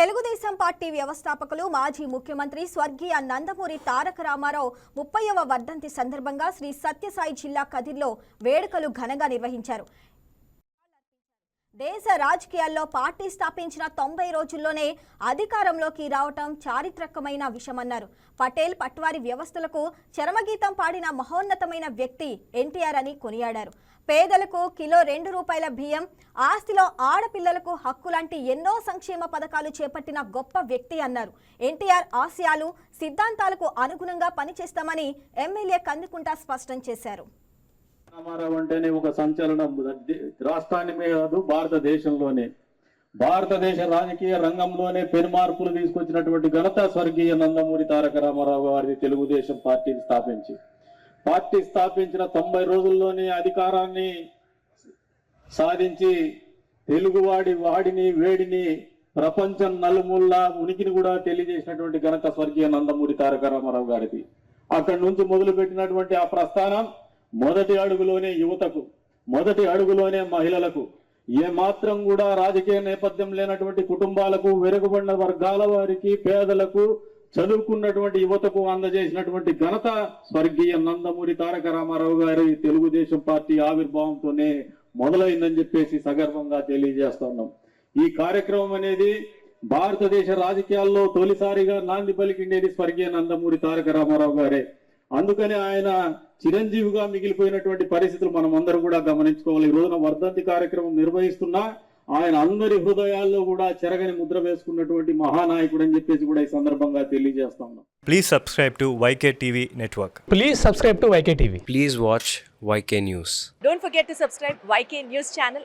Telugu Desam party వ్యవస్థాపకులు మాజీ ముఖ్యమంత్రి స్వర్గీయ నందమూరి తారక రామారావు ముప్పైవ వర్ధంతి సందర్భంగా శ్రీ సత్యసాయి జిల్లా కదిర్లో వేడుకలు ఘనంగా నిర్వహించారు. దేశ రాజకీయాల్లో పార్టీ స్థాపించిన తొంభై రోజుల్లోనే అధికారంలోకి రావటం చారిత్రకమైన విషయమన్నారు. పటేల్ పట్వారి వ్యవస్థలకు చరమగీతం పాడిన మహోన్నతమైన వ్యక్తి ఎన్టీఆర్ అని కొనియాడారు. పేదలకు కిలో రెండు రూపాయల బియ్యం ఆస్తిలో ఆడపిల్లలకు హక్కు లాంటి ఎన్నో సంక్షేమ పథకాలు చేపట్టిన గొప్ప వ్యక్తి అన్నారు. ఎన్టీఆర్ ఆశయాలు సిద్ధాంతాలకు అనుగుణంగా పనిచేస్తామని ఎమ్మెల్యే కందుకుంట స్పష్టం చేశారు. రామారావు అంటేనే ఒక సంచలనం. రాష్ట్రాన్ని కాదు భారతదేశంలోనే. భారతదేశ రాజకీయ రంగంలోనే పెనుమార్పులు తీసుకొచ్చినటువంటి ఘనత స్వర్గీయ నందమూరి తారక రామారావు గారి తెలుగుదేశం పార్టీని స్థాపించి. పార్టీ స్థాపించిన తొంభై రోజుల్లోనే అధికారాన్ని సాధించి తెలుగువాడి వాడిని వేడిని ప్రపంచం నలుమూల్లా ఉనికిని కూడా తెలియజేసినటువంటి ఘనత స్వర్గీయ నందమూరి తారక రామారావు గారిది. అక్కడి నుంచి మొదలుపెట్టినటువంటి ఆ ప్రస్థానం మొదటి అడుగులోనే యువతకు మొదటి అడుగులోనే మహిళలకు. ఏ మాత్రం కూడా రాజకీయ నేపథ్యం లేనటువంటి కుటుంబాలకు వెనుకబడిన వర్గాల వారికి పేదలకు చదువుకున్నటువంటి యువతకు అందజేసినటువంటి ఘనత స్వర్గీయ నందమూరి తారక రామారావు గారి తెలుగుదేశం పార్టీ ఆవిర్భావంతోనే మొదలైందని చెప్పేసి సగర్వంగా తెలియజేస్తున్నాం ఈ కార్యక్రమం అనేది భారతదేశ రాజకీయాల్లో తొలిసారిగా నాంది పలికిండేది స్వర్గీయ నందమూరి తారక రామారావు గారే అందుకని ఆయన చిరంజీవిగా మిగిలిపోయినటువంటి పరిస్థితులు మనం అందరూ కూడా గమనించుకోవాలి ఈ రోజున వర్ధంతి కార్యక్రమం నిర్వహిస్తున్నా ఆయన అందరి హృదయాల్లో కూడా చెరగని ముద్ర వేసుకున్నటువంటి మహానాయకుడు అని చెప్పేసి కూడా ఈ సందర్భంగా తెలియజేస్తా ఉన్నాం Please subscribe to YK TV Network. Please subscribe to YK TV. Please watch YK News. Don't forget to subscribe YK News channel